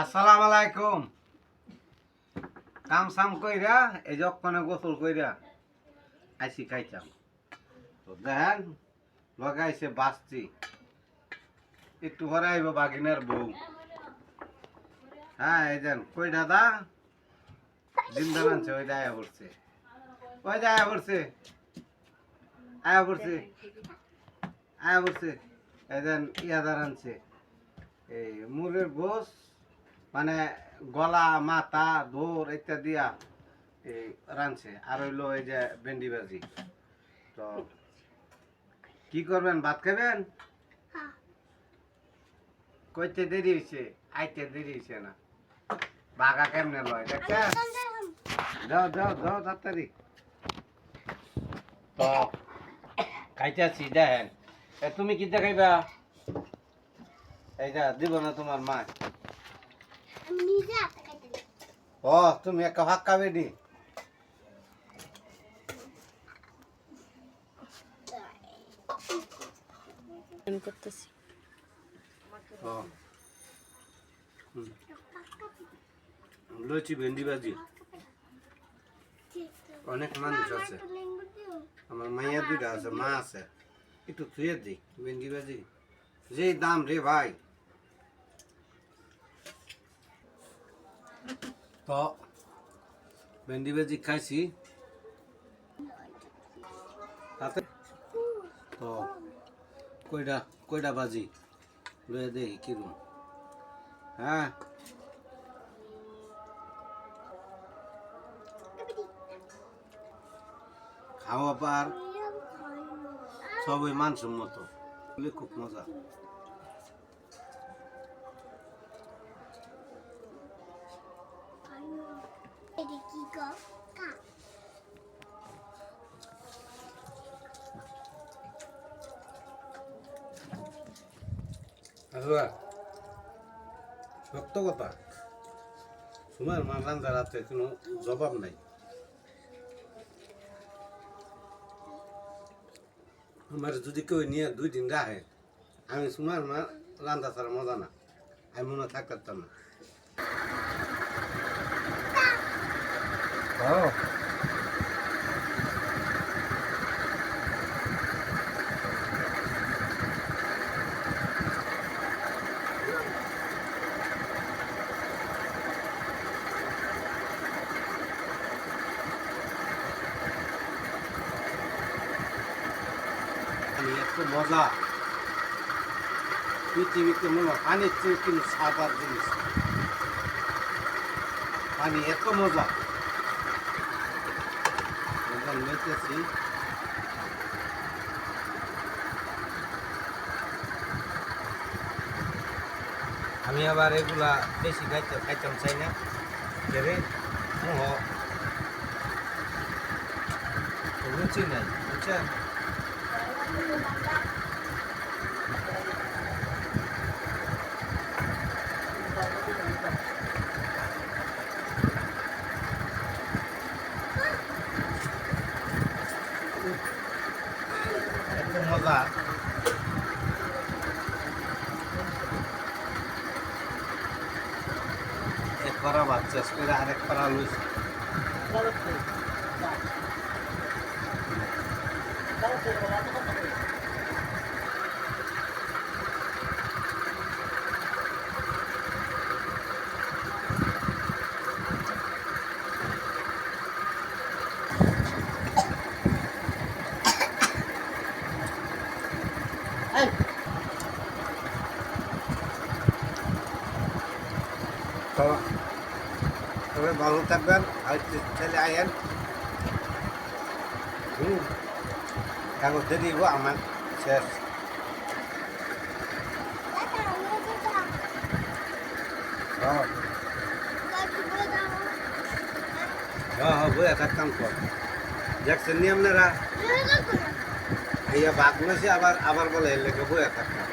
আসসালাম আলাইকুম। কাম সাম কইরা, এই যক্ষণে গোসল কইরা আইসি খাইতাম। তো দেখেন, লগাইছে বাসছি একটু পরে আইব বাগিনার বউ। হ্যাঁ এই দেন কই দাদা দিনদার আনছে ওই দায়া পড়ছে। ওই যে আয়া পড়ছে। আয়া পড়ছে। আয়া পড়ছে। এই দেন, ইয়াদার আনছে। এই মুরের গোস মানে গলা মাথা দৌড় ইত্যাদি দিয়া এই রাঁধছে। আর হইল এই যে ভেন্ডি ভাজি। তো কি করবেন? ভাত খাবেন? কইতে দেরি হয়েছে আইতে দেরি হয়েছে না। বাঘা কেমনে লয়? দেখছেন? যাও যাও যাও তাড়াতাড়ি। তো খাইতে খাইতেছি দেখেন। এ তুমি কি দেখাইবা? এইটা দিব না তোমার মা আমি নিজে হাতে খাইতে দিই। ও, তুমি ভাগ খাবে নি? করতেছি ও ভেন্ডি ভাজি। অনেক মানুষ আছে। আমার মাইয়া দুইটা আছে, মা আছে। একটু থুয়ে দিই ভেন্ডি ভাজি। যে দাম রে ভাই। তো ভেন্ডি ভাজি খাইছি। তাতে তো কয়টা কয়টা বাজি লয়ে দেখি কিরম হ্যাঁ। খাওয়া পার। সবই মানসম্মত। খুব মজা খাই না। এটা কি গো? কা। আসবা সত্য কথা। তোমার মা রান্দার হাতে কোনো জবাব নাই। আমার যদি কেউ নিয়ে দুই দিন রাখে, আমি তোমার মা রান্না ছাড়া মজা না। আমি মনে হয় থাকতে না ও এত মজা। পৃথিবীতে মনে পানির চেয়ে কিন্তু সাদার জিনিস। পানি এত মজা। এখন মেতেছি আমি আবার এগুলা বেশি খাইতে খাইতাম চাই না। রে মোহ রুচি নাই, বুঝছেন? মজা এক পারা বাচ্চা করে আরেক পারা লইছি তবে ভালো থাকবেন, আর ছেলে আয়েন। হুম হব আমার শেষ। আপনারা? বাঘ আবার আবার বলে এর লেগে বইয়া থাকতাম